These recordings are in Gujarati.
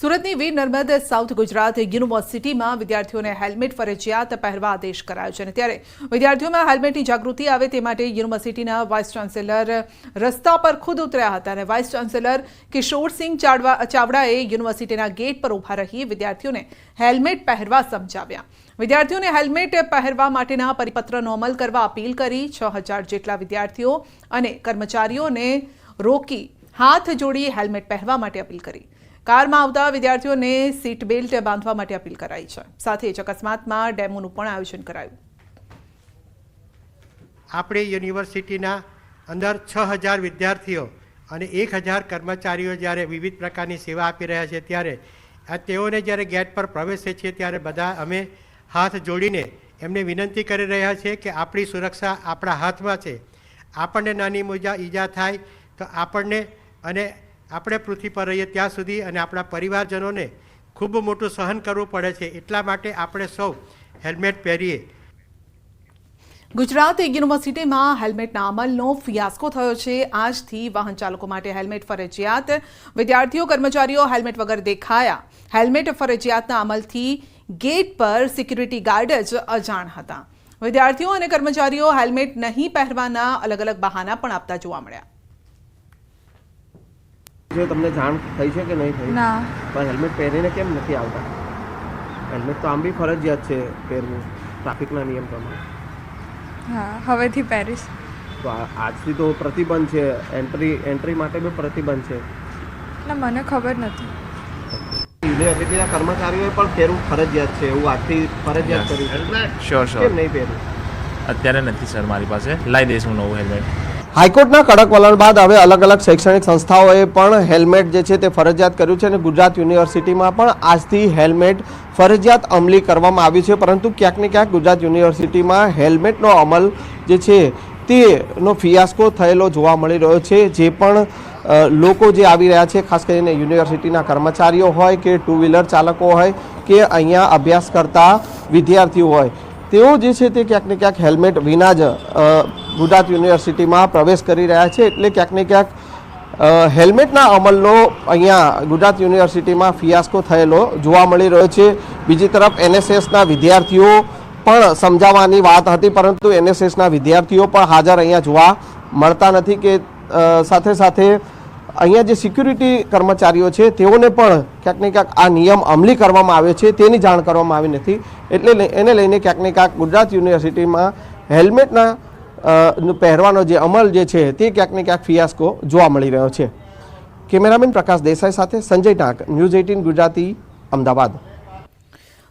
સુરતની વીર નર્મદ સાઉથ ગુજરાત યુનિવર્સિટીમાં વિદ્યાર્થીઓને હેલ્મેટ ફરજિયાત પહેરવા આદેશ કરાયો છે અને ત્યારે વિદ્યાર્થીઓમાં હેલ્મેટની જાગૃતિ આવે તે માટે યુનિવર્સિટીના વાઇસ ચાન્સેલર રસ્તા પર ખુદ ઉતર્યા હતા અને વાઇસ ચાન્સેલર કિશોરસિંહ ચાવડા ચાવડાએ યુનિવર્સિટીના ગેટ પર ઊભા રહી વિદ્યાર્થીઓને હેલ્મેટ પહેરવા સમજાવ્યા. વિદ્યાર્થીઓને હેલ્મેટ પહેરવા માટેના પરિપત્રનો અમલ કરવા અપીલ કરી. છ હજાર જેટલા વિદ્યાર્થીઓ અને કર્મચારીઓને રોકી હાથ જોડી હેલ્મેટ પહેરવા માટે અપીલ કરી. કારમાં આવતા વિદ્યાર્થીઓને સીટ બેલ્ટ બાંધવા માટે અપીલ કરાઈ છે. સાથે જ અકસ્માતમાં ડેમોનું પણ આયોજન કરાયું. આપણી યુનિવર્સિટીના અંદર છ હજાર વિદ્યાર્થીઓ અને એક હજાર કર્મચારીઓ જ્યારે વિવિધ પ્રકારની સેવા આપી રહ્યા છે, ત્યારે આ તેઓને જ્યારે ગેટ પર પ્રવેશે છે, ત્યારે બધા અમે હાથ જોડીને એમને વિનંતી કરી રહ્યા છીએ કે આપણી સુરક્ષા આપણા હાથમાં છે. આપણને નાની મોજા ઈજા થાય તો આપણને અને આપણે પૃથ્વી પર રહીએ ત્યાં સુધી અને આપણા પરિવારજનોને ખૂબ મોટું સહન કરવું પડે છે. એટલા માટે આપણે સૌ હેલ્મેટ પહેરીએ. ગુજરાત યુનિવર્સિટીમાં હેલ્મેટના અમલનો ફિયાસ્કો થયો છે. આજથી વાહન ચાલકો માટે હેલ્મેટ ફરજિયાત. વિદ્યાર્થીઓ, કર્મચારીઓ હેલ્મેટ વગર દેખાયા. હેલ્મેટ ફરજિયાતના અમલથી ગેટ પર સિક્યુરિટી ગાર્ડ જ અજાણ હતા. વિદ્યાર્થીઓ અને કર્મચારીઓ હેલ્મેટ નહીં પહેરવાના અલગ અલગ બહાના પણ આપતા જોવા મળ્યા. જો તમને જાણ થઈ છે કે નહીં થઈ? ના. પણ હેલ્મેટ પહેરીને કેમ નથી આવતા? હેલ્મેટ તો આમ બી ફરજિયાત છે પહેરવું ટ્રાફિકના નિયમ પ્રમાણે. હા હવેથી પહેરીશ. તો આજથી તો પ્રતિબંધ છે એન્ટ્રી એન્ટ્રી માટે બી પ્રતિબંધ છે. એટલે મને ખબર નથી. યુનિવર્સિટીના કર્મચારીઓએ પણ પહેરવું ફરજિયાત છે એવું આજથી ફરજિયાત કર્યું છે. શ્યોર કેમ નહીં પહેરવું અત્યારે નથી સર મારી પાસે. લાવી દઈશ હું નવું હેલ્મેટ. હાઈકોર્ટના કડક વલણ બાદ હવે અલગ અલગ શૈક્ષણિક સંસ્થાઓએ પણ હેલ્મેટ જે છે તે ફરજિયાત કર્યું છે અને ગુજરાત યુનિવર્સિટીમાં પણ આજથી હેલ્મેટ ફરજિયાત અમલી કરવામાં આવ્યું છે. પરંતુ ક્યાંક ને ક્યાંક ગુજરાત યુનિવર્સિટીમાં હેલ્મેટનો અમલ જે છે તેનો ફિયાસ્કો થયેલો જોવા મળી રહ્યો છે. જે પણ લોકો જે આવી રહ્યા છે, ખાસ કરીને યુનિવર્સિટીના કર્મચારીઓ હોય કે ટુ વ્હીલર ચાલકો હોય કે અહીંયા અભ્યાસ કરતા વિદ્યાર્થીઓ હોય તેઓ જે છે તે ક્યાંક ને ક્યાંક હેલ્મેટ વિના જ ગુજરાત યુનિવર્સિટીમાં પ્રવેશ કરી રહ્યા છે એટલે ક્યાંક ને ક્યાંક હેલ્મેટના અમલનો અહીંયા ગુજરાત યુનિવર્સિટીમાં ફિયાસ્કો થયેલો જોવા મળી રહ્યો છે. બીજી તરફ એનએસએસના વિદ્યાર્થીઓ પણ સમજાવવાની વાત હતી, પરંતુ એનએસએસના વિદ્યાર્થીઓ પણ હાજર અહીંયા જોવા મળતા નથી કે સાથે સાથે અહીંયા જે સિક્યુરિટી કર્મચારીઓ છે, તેઓને પણ ક્યાંક ને ક્યાંક આ નિયમ અમલી કરવામાં આવ્યો છે, તેની જાણ કરવામાં આવી નથી. એટલે એને લઈને ક્યાંક ને ક્યાંક ગુજરાત યુનિવર્સિટીમાં હેલ્મેટના પહેરવાનો જે અમલ જે છે, તે ક્યાંક ને ક્યાંક ફિયાસ્કો જોવા મળી રહ્યો છે. કેમેરામેન પ્રકાશ દેસાઈ સાથે Sanjay Tank, News Eighteen Gujarati, Ahmedabad.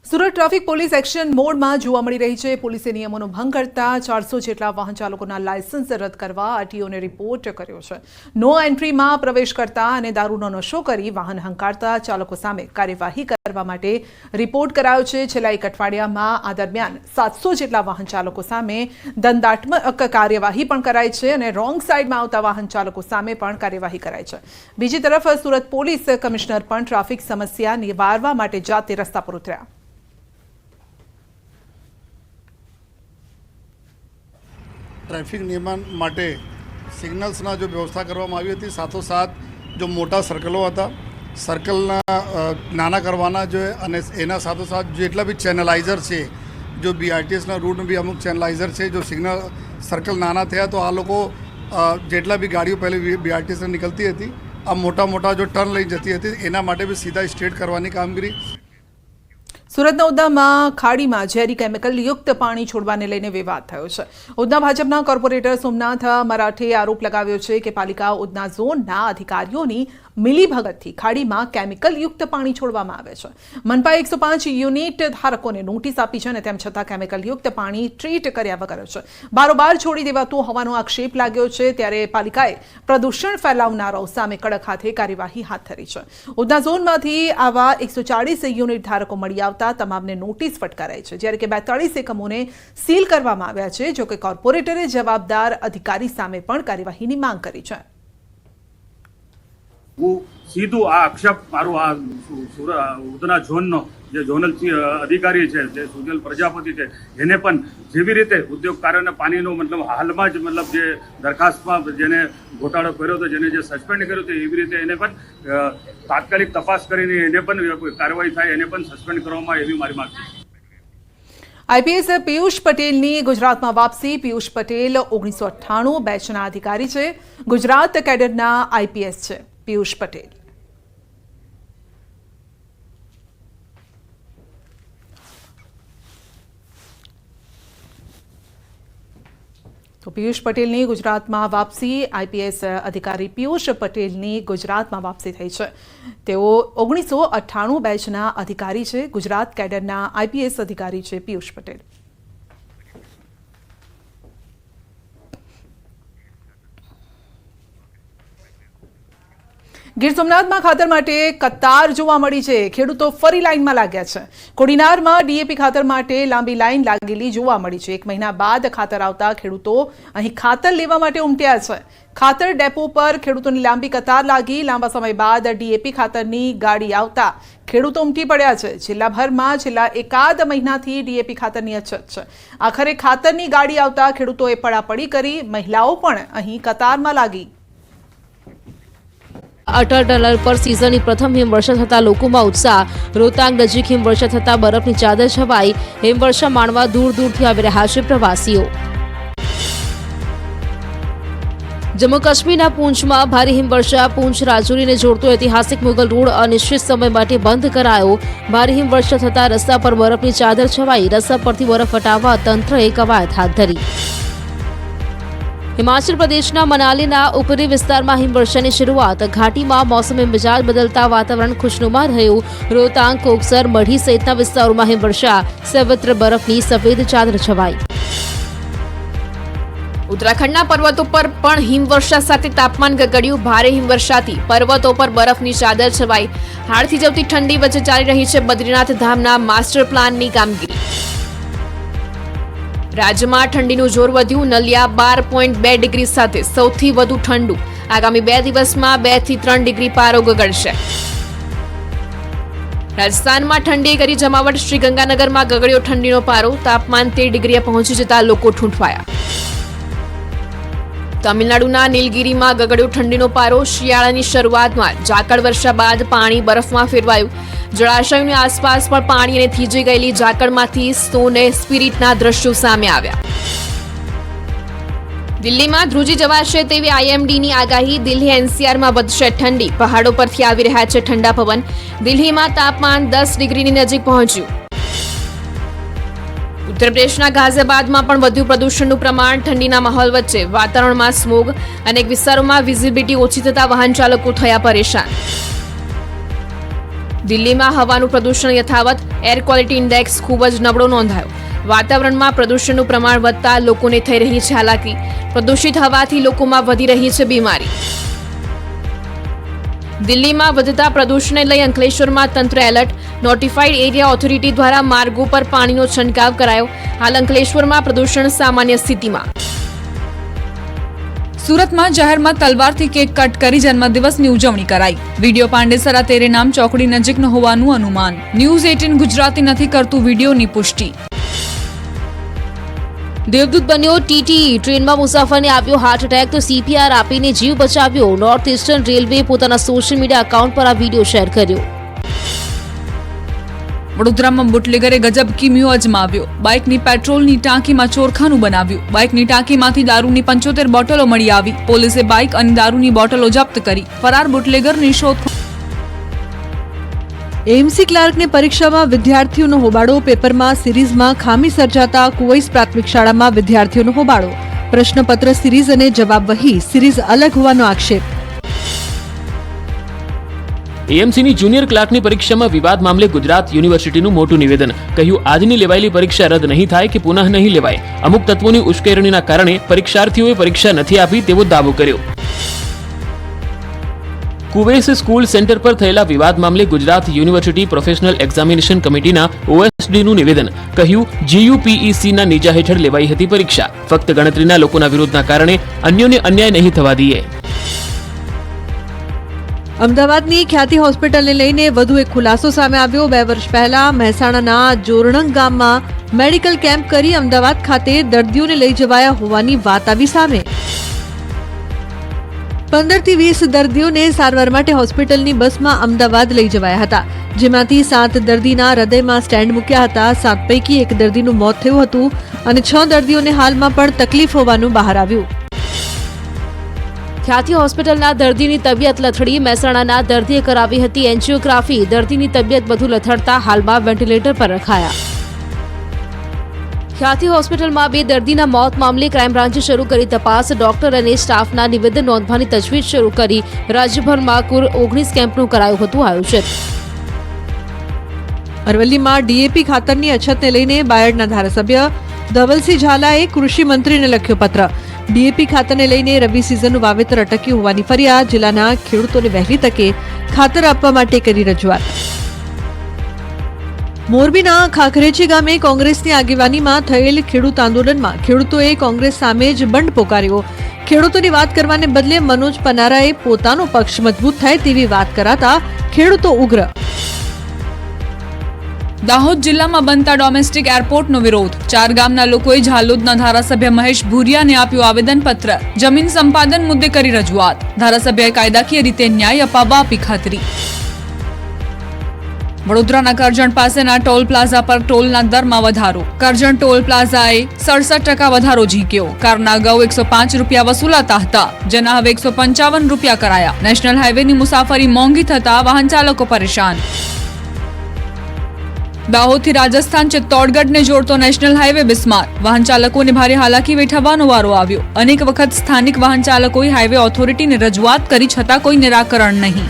Surat traffic police action મોડમાં જોવા મળી રહી છે. પોલીસે નિયમોનો ભંગ કરતા ચારસો જેટલા વાહન ચાલકોના લાયસન્સ રદ કરવા આરટીઓને રિપોર્ટ કર્યો છે. નો એન્ટ્રીમાં પ્રવેશ કરતા અને દારૂનો નશો કરી વાહન હંકારતા ચાલકો સામે કાર્યવાહી કરવા માટે રિપોર્ટ કરાયો છે. છેલ્લા એક અઠવાડિયામાં આ દરમિયાન સાતસો જેટલા વાહન ચાલકો સામે દંડાત્મક કાર્યવાહી પણ કરાઈ છે અને રોંગ સાઈડમાં આવતા વાહન ચાલકો સામે પણ કાર્યવાહી કરાઈ છે. બીજી તરફ સુરત પોલીસ કમિશનર પણ ટ્રાફિક સમસ્યા નિવારવા માટે જાતે રસ્તા પર ઉતર્યા. ટ્રાફિક નિયમન માટે સિગ્નલ્સના જો વ્યવસ્થા કરવામાં આવી હતી, સાથોસાથ જો મોટા સર્કલો હતા સર્કલના નાના કરવાના જો અને એના સાથોસાથ જેટલા બી ચેનલાઇઝર છે, જો બીઆરટીએસના રૂટ બી અમુક ચેનલાઇઝર છે, જો સિગ્નલ સર્કલ નાના થયા તો આ લોકો જેટલા બી ગાડીઓ પહેલે બીઆરટીએસને નીકળતી હતી, આ મોટા મોટા જો ટર્ન લઈ જતી હતી, એના માટે બી સીધા સ્ટ્રેટ કરવાની કામગીરી સુરતના ઉદ્દામાં ખાડીમાં ઝેરી કેમિકલ યુક્ત પાણી છોડવાને લઈને વિવાદ થયો છે. ઉદના ભાજપના કોર્પોરેટર સોમનાથ મરાઠે આરોપ લગાવ્યો છે કે પાલિકા ઉદના ઝોનના અધિકારીઓની મિલીભગતથી ખાડીમાં કેમિકલ યુક્ત પાણી છોડવામાં આવે છે. મનપા એકસો પાંચ યુનિટ ધારકોને નોટિસ આપી છે અને તેમ છતાં કેમિકલ યુક્ત પાણી ટ્રીટ કર્યા વગર છે. બારોબાર છોડી દેવાતું હોવાનો આક્ષેપ લાગ્યો છે ત્યારે પાલિકાએ પ્રદૂષણ ફેલાવનારાઓ સામે કડક હાથે કાર્યવાહી હાથ ધરી છે. ઉધના ઝોનમાંથી આવા એકસો ચાળીસ યુનિટ ધારકો મળી આવતા તમામને નોટિસ ફટકારાઈ છે. જ્યારે કે બેતાળીસ એકમોને સીલ કરવામાં આવ્યા છે, જોકે કોર્પોરેટરે જવાબદાર અધિકારી સામે પણ કાર્યવાહીની માંગ કરી છે. હું સીધું આ આક્ષેપ, મારું આ ઉધના ઝોનનો જે ઝોનલ અધિકારી છે, જે સુજલ પ્રજાપતિ છે, એને પણ જેવી રીતે ઉદ્યોગકારોને પાણીનો મતલબ હાલમાં જ મતલબ જે દરખાસ્તમાં જેને ઘોટાળો કર્યો હતો, જેને જે સસ્પેન્ડ કર્યો હતો, એવી રીતે એને પણ તાત્કાલિક તપાસ કરીને એને પણ કાર્યવાહી થાય, એને પણ સસ્પેન્ડ કરવામાં એવી મારી માંગ છે. આઈપીએસ પિયુષ પટેલની ગુજરાતમાં વાપસી. પિયુષ પટેલ ઓગણીસો અઠ્ઠાણું, બેચના અધિકારી છે. ગુજરાત કેડરના આઈપીએસ છે. પિયુષ પટેલ. તો પિયુષ પટેલની ગુજરાતમાં વાપસી, આઈપીએસ અધિકારી પિયુષ પટેલની ગુજરાતમાં વાપસી થઈ છે. તેઓ ઓગણીસો અઠ્ઠાણું બેચના અધિકારી છે. ગુજરાત કેડરના આઈપીએસ અધિકારી છે પિયુષ પટેલ. ગીર સોમનાથમાં ખાતર માટે કતાર જોવા મળી છે. ખેડૂતો ફરી લાઇનમાં લાગ્યા છે. કોડીનારમાં ડીએપી ખાતર માટે લાંબી લાઇન લાગેલી જોવા મળી છે. એક મહિના બાદ ખાતર આવતા ખેડૂતો અહીં ખાતર લેવા માટે ઉમટ્યા છે. ખાતર ડેપો પર ખેડૂતોની લાંબી કતાર લાગી. લાંબા સમય બાદ ડીએપી ખાતરની ગાડી આવતા ખેડૂતો ઉમટી પડ્યા છે. જિલ્લાભરમાં છેલ્લા એકાદ મહિનાથી ડીએપી ખાતરની અછત છે. આખરે ખાતરની ગાડી આવતા ખેડૂતોએ પડાપડી કરી. મહિલાઓ પણ અહીં કતારમાં લાગી. અટલ ટનલ પર સિઝનની પ્રથમ હિમવર્ષા થતા લોકોમાં ઉત્સાહ. રોહતાંગ નજીક હિમવર્ષા થતાં બરફની ચાદર છવાઈ. હિમવર્ષા માણવા દૂર દૂરથી આવી રહ્યા છે પ્રવાસીઓ. જમ્મુ કાશ્મીરના પૂંછમાં ભારે હિમવર્ષા. પૂંછ રાજૌરીને જોડતો ઐતિહાસિક મુગલ રોડ અનિશ્ચિત સમય માટે બંધ કરાયો. ભારે હિમવર્ષા થતાં રસ્તા પર બરફની ચાદર છવાઈ. રસ્તા પરથી બરફ હટાવવા તંત્રએ કવાયત હાથ ધરી. હિમાચલ પ્રદેશના મનાલીના ઉપરી વિસ્તારમાં હિમવર્ષાની શરૂઆત. ઘાટીમાં મોસમી મિજાજ બદલતા વાતાવરણ ખુશનુમા રહ્યું. રોહતાંગ, કોકસર, મઢી સહિતના વિસ્તારોમાં હિમવર્ષા. સર્વત્ર બરફની સફેદ ચાદર છવાઈ. ઉત્તરાખંડના પર્વતો પર પણ હિમવર્ષા સાથે તાપમાન ગગડ્યું. ભારે હિમવર્ષાથી પર્વતો પર બરફની ચાદર છવાઈ. હાડથી જવતી ઠંડી વચ્ચે ચાલી રહી છે બદ્રીનાથ ધામના માસ્ટર પ્લાનની કામગીરી. રાજ્યમાં ઠંડીનું જોર વધ્યું, નલિયા બાર પોઈન્ટ બે ડિગ્રી સાથે સૌથી વધુ ઠંડુ. આગામી બે દિવસમાં બેથી ત્રણ ડિગ્રી પારો ગગડશે. રાજસ્થાનમાં ઠંડીએ કરી જમાવટ શ્રી ગંગાનગરમાં ગગડ્યો ઠંડીનો પારો. તાપમાન તેર ડિગ્રીએ પહોંચી જતા લોકો ઠૂંઠવાયા. તમિલનાડુના નીલગિરીમાં ગગડ્યો ઠંડીનો પારો. શિયાળાની શરૂઆતમાં ઝાકળ વર્ષા બાદ પાણી બરફમાં ફેરવાયું. જળાશયોની આસપાસ પણ પાણી અને થીજી ગયેલી ઝાકળમાંથી સોને સ્પિરિટના દ્રશ્યો સામે આવ્યા. દિલ્હીમાં ધ્રુજી જવાશે તેવી આઈએમડીની આગાહી, દિલ્હી એનસીઆરમાં વધશે ઠંડી. પહાડો પરથી આવી રહ્યા છે ઠંડા પવન. દિલ્હીમાં તાપમાન દસ ડિગ્રીની નજીક પહોંચ્યું. ઉત્તર પ્રદેશના ગાઝિયાબાદમાં પણ વધ્યું પ્રદૂષણનું પ્રમાણ ઠંડીના માહોલ વચ્ચે. વાતાવરણમાં સ્મોગ અનેક વિસ્તારોમાં વિઝિબિલિટી ઓછી થતા વાહન ચાલકો થયા પરેશાન. દિલ્હીમાં હવાનું પ્રદૂષણ યથાવત એર ક્વોલિટી ઇન્ડેક્સ ખૂબ જ નબળો નોંધાયો. વાતાવરણમાં પ્રદૂષણનું પ્રમાણ વધતા લોકોને થઈ રહી છે હાલાકી. પ્રદૂષિત હવાથી લોકોમાં વધી રહી છે બીમારી. દિલ્હીમાં વધતા પ્રદૂષણને લઈ અંકલેશ્વરમાં તંત્ર એલર્ટ. નોટિફાઈડ એરિયા ઓથોરિટી દ્વારા માર્ગો પર પાણીનો છંટકાવ કરાયો. હાલ અંકલેશ્વરમાં પ્રદૂષણ સામાન્ય સ્થિતિમાં. સુરતમાં જાહેરમાં તલવારથી કેક કટ કરી જન્મદિવસની ઉજવણી કરાઈ. વીડિયો પાંડેસરા તેરે નામ ચોકડી નજીકનો હોવાનું અનુમાન. ન્યૂઝ એટીન ગુજરાતી નથી કરતું વિડીયોની પુષ્ટિ. દેવદૂત બન્યો ટીટી ટ્રેનમાં મુસાફરને આવ્યો હાર્ટ એટેક, તો સીપીઆર આપીને જીવ બચાવ્યો. નોર્થ ઇસ્ટર્ન રેલવે પોતાના સોશિયલ મીડિયા અકાઉન્ટ પર આ વીડિયો શેર કર્યો. વડોદરામાં બુટલેગરે ગજબ કિમિયો અજમાવ્યો. બાઇકની પેટ્રોલની ટાંકીમાં ચોરખાનું બનાવ્યું. બાઇકની ટાંકીમાંથી દારૂની પંચોતેર બોટલો મળી આવી. પોલીસે બાઇક અને દારૂની બોટલો જપ્ત કરી. ફરાર બુટલેગરની શોધ એમસી ક્લાર્કની પરીક્ષામાં વિદ્યાર્થીઓનો હોબાળો, પેપરમાં સિરીઝમાં ખામી સર્જાતા કુવૈસ પ્રાથમિક શાળામાં વિદ્યાર્થીઓનો હોબાળો. પ્રશ્નપત્ર સિરીઝ અને જવાબ વહી સિરીઝ અલગ હોવાનો આક્ષેપ. એએમસીની જુનિયર ક્લાર્કની પરીક્ષામાં વિવાદ મામલે ગુજરાત યુનિવર્સિટીનું મોટું નિવેદન. કહ્યું, આજની લેવાયેલી પરીક્ષા રદ નહીં થાય કે પુનઃ નહીં લેવાય. અમુક તત્વોની ઉશ્કેરણીના કારણે પરીક્ષાર્થીઓએ પરીક્ષા નથી આપી તેવો દાવો કર્યો. કુવેસ સ્કૂલ સેન્ટર પર થયેલા વિવાદ મામલે ગુજરાત યુનિવર્સિટી પ્રોફેશનલ એક્ઝામિનેશન કમિટીના ઓએસડીનું નિવેદન. કહ્યું, જીયુપીઈસીના નીચા હેઠળ લેવાઈ હતી પરીક્ષા. ફક્ત ગણતરીના લોકોના વિરોધના કારણે અન્યોને અન્યાય નહીં થવા દઈએ. અમદાવાદની ખ્યાતિ હોસ્પિટલને લઈને વધુ એક ખુલાસો સામે આવ્યો. બે વર્ષ પહેલા મહેસાણાના જોરણંગ ગામમાં મેડિકલ કેમ્પ કરી અમદાવાદ ખાતે દર્દીઓને લઈ જવાયા હોવાની વાત આવી સામે. પંદરથી વીસ દર્દીઓને સારવાર માટે હોસ્પિટલની બસમાં અમદાવાદ લઈ જવાયા હતા, જેમાંથી સાત દર્દીના હૃદયમાં સ્ટેન્ડ મૂક્યા હતા. સાત પૈકી એક દર્દીનું મોત થયું હતું અને છ દર્દીઓને હાલમાં પણ તકલીફ હોવાનું બહાર આવ્યું. ખ્યાતિ હોસ્પિટલના દર્દીની તબિયત લથડી, મહેસાણાના દર્દીએ કરાવી હતી એન્જિયોગ્રાફી. દર્દીની તબિયત વધુ લથડતા હાલમાં વેન્ટિલેટર પર રખાયા. ખ્યાતિ હોસ્પિટલમાં બે દર્દીના મોત મામલે ક્રાઇમ શરૂ કરી તપાસ. ડોક્ટર અને સ્ટાફના નિવેદન નોંધવાની તજવીજ શરૂ કરી. રાજ્યભરમાં કુલ ઓગણીસ કેમ્પનું કરાયું હતું આયોજન. અરવલ્લીમાં ડીએપી ખાતરની અછતને લઈને બાયડના ધારાસભ્ય ધવલસિંહ ઝાલાએ કૃષિ મંત્રીને લખ્યો પત્ર. ડીએપી ખાતરને લઈને રવિ સિઝનનું વાવેતર અટક્યું હોવાની ફરિયાદ. જિલ્લાના ખેડૂતોને વહેલી તકે ખાતર આપવા માટે કરી રજૂઆત. મોરબીના ખાખરેચી ગામે કોંગ્રેસની આગેવાનીમાં થયેલ ખેડૂત આંદોલનમાં ખેડૂતોએ કોંગ્રેસ સામે જ બંડ પોકાર્યો. ખેડૂતોની વાત કરવાને બદલે મનોજ પનારાએ પોતાનો પક્ષ મજબૂત થાય તેવી વાત કરાતા ખેડૂતો ઉગ્ર. દાહોદ જિલ્લામાં બનતા ડોમેસ્ટિક એરપોર્ટનો વિરોધ. ચાર ગામના લોકોએ ઝાલોદના ધારાસભ્ય મહેશ ભૂરિયાને આપ્યું આવેદનપત્ર. જમીન સંપાદન મુદ્દે કરી રજૂઆત. ધારાસભ્યએ કાયદાકીય રીતે ન્યાય અપાવવા આપી ખાતરી. વડોદરાના કરજણ પાસેના ટોલ પ્લાઝા પર ટોલના દરમાં વધારો. કરજણ ટોલ પ્લાઝાએ સડસઠ ટકા વધારો ઝીંક્યો. કારના અગાઉ એકસો પાંચ રૂપિયા વસૂલાતા હતા. જેના હવે એકસો પંચાવન રૂપિયા કરાયા. નેશનલ હાઈવેની મુસાફરી મોંઘી થતા વાહન ચાલકો પરેશાન. દાહોદથી રાજસ્થાન ચિત્તોડગઢને જોડતો નેશનલ હાઈવે બિસ્માર. વાહન ચાલકોને ભારે હાલાકી વેઠવવાનો વારો આવ્યો. અનેક વખત સ્થાનિક વાહન ચાલકોએ હાઈવે ઓથોરિટીને રજૂઆત કરી છતાં કોઈ નિરાકરણ નહીં.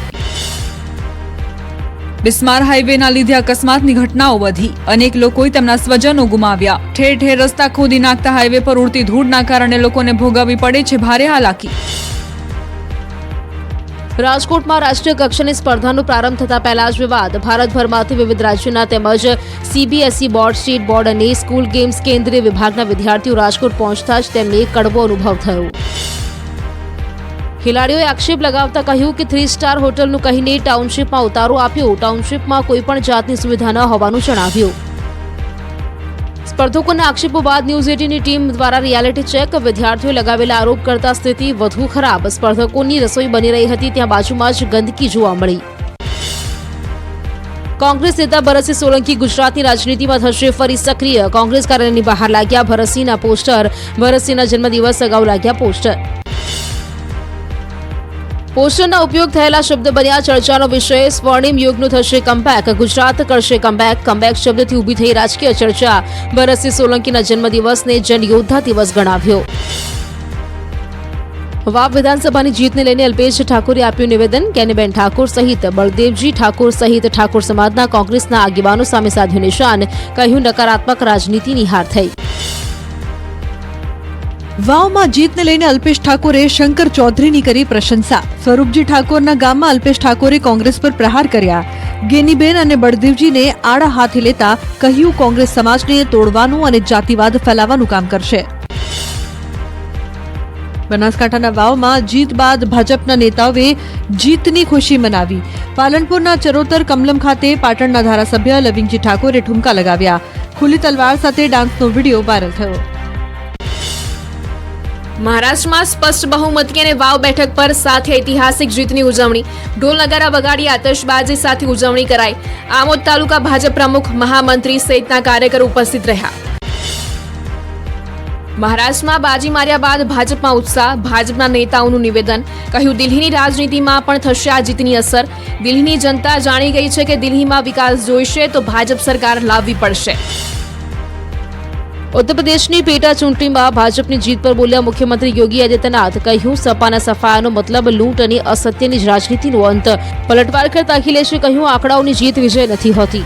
બિસ્માર હાઈવેના લીધે અકસ્માતની ઘટનાઓ વધી. અનેક લોકોએ તેમના સ્વજનો ગુમાવ્યા. ઠેર ઠેર રસ્તા ખોદી નાખતા હાઈવે પર ઉડતી ધૂળના કારણે લોકોને ભોગવવી પડે છે ભારે હાલાકી. રાજકોટમાં રાષ્ટ્રીય કક્ષાની સ્પર્ધાનો પ્રારંભ થતા પહેલા જ વિવાદ. ભારતભરમાંથી વિવિધ રાજ્યોના તેમજ સીબીએસઈ બોર્ડ સ્ટેટ બોર્ડ અને સ્કૂલ ગેમ્સ કેન્દ્રીય વિભાગના વિદ્યાર્થીઓ રાજકોટ પહોંચતા જ તેમને કડવો અનુભવ થયો. ખેલાડીઓએ આક્ષેપ લગાવતા કહ્યું કે થ્રી સ્ટાર હોટલનું કહીને ટાઉનશીપમાં ઉતારો આપ્યો. ટાઉનશીપમાં કોઈ પણ જાતની સુવિધા ન હોવાનું જણાવ્યું. સ્પર્ધકોના આક્ષેપો બાદ ન્યૂઝ એટીની ટીમ દ્વારા રિયાલિટી ચેક વિદ્યાર્થીઓ લગાવેલા આરોપ કરતા સ્થિતિ વધુ ખરાબ. સ્પર્ધકોની રસોઈ બની રહી હતી, ત્યાં બાજુમાં જ ગંદકી જોવા મળી. કોંગ્રેસ નેતા ભરતસિંહ સોલંકી ગુજરાતની રાજનીતિમાં થશે ફરી સક્રિય. કોંગ્રેસ કાર્યાલયની બહાર લાગ્યા ભરતસિંહના પોસ્ટર. ભરતસિંહના જન્મદિવસ અગાઉ લાગ્યા પોસ્ટર. પોસ્ટરના ઉપયોગ થયેલા શબ્દ બન્યા, ચર્ચાનો વિષય, સ્વર્ણિમ યુગનું થશે કમબેક ગુજરાત કરશે કમબેક કમબેક શબ્દથી ઊભી થઈ રાજકીય ચર્ચા. ભરતસિંહ સોલંકીના જન્મદિવસને જનયોદ્ધા દિવસ ગણાવ્યો. વાવ વિધાનસભાની જીતને લઈને અલ્પેશ ઠાકોરે આપ્યું નિવેદન. કેનીબેન ઠાકોર સહિત બળદેવજી ઠાકોર સહિત ઠાકોર સમાજના કોંગ્રેસના આગેવાનો સામે સાધ્યું નિશાન. કહ્યું, નકારાત્મક રાજનીતિની હાર થઈ. વાવમાં જીતને લઈને અલ્પેશ ઠાકોરે શંકર ચૌધરીની કરી પ્રશંસા. સ્વરૂપજી ઠાકોરના ગામમાં અલ્પેશ ઠાકોરે કોંગ્રેસ પર પ્રહાર કર્યા. ગેનીબેન અને બળદેવજીને આડા હાથે લેતા કહ્યું, કોંગ્રેસ સમાજને તોડવાનું અને જાતિવાદ ફેલાવવાનું કામ કરશે. બનાસકાંઠાના વાવમાં જીત બાદ ભાજપના નેતાઓએ જીતની ખુશી મનાવી. પાલનપુરના ચરોતર કમલમ ખાતે પાટણના ધારાસભ્ય લવિંગજી ઠાકોરે ઠુમકા લગાવ્યા. ખુલ્લી તલવાર સાથે ડાન્સનો વીડિયો વાયરલ થયો. મહારાષ્ટ્રમાં સ્પષ્ટ બહુમતી અને વાવ બેઠક પર સાથે ઐતિહાસિક જીતની ઉજવણી. ઢોલ નગારા વગાડી આતશબાજી સાથે ઉજવણી કરાઈ. આમોદ તાલુકા ભાજપ પ્રમુખ મહામંત્રી સહિતના કાર્યકરો ઉપસ્થિત રહ્યા. મહારાષ્ટ્રમાં બાજી માર્યા બાદ ભાજપમાં ઉત્સાહ, ભાજપના નેતાઓનું નિવેદન. કહ્યું, દિલ્હીની રાજનીતિમાં પણ થશે આ જીતની અસર. દિલ્હીની જનતા જાણી ગઈ છે કે દિલ્હીમાં વિકાસ જોઈશે તો ભાજપ સરકાર લાવવી પડશે. ઉત્તર પ્રદેશની પેટા ચૂંટણીમાં ભાજપની જીત પર બોલ્યા મુખ્યમંત્રી યોગી આદિત્યનાથ, કહ્યું, સપાના સફાયાનો મતલબ લૂંટ અને અસત્યની જ રાજનીતિનો અંત. પલટવાર કરતા અખિલેશે કહ્યું, આંકડાઓની જીત વિજય નથી હોતી.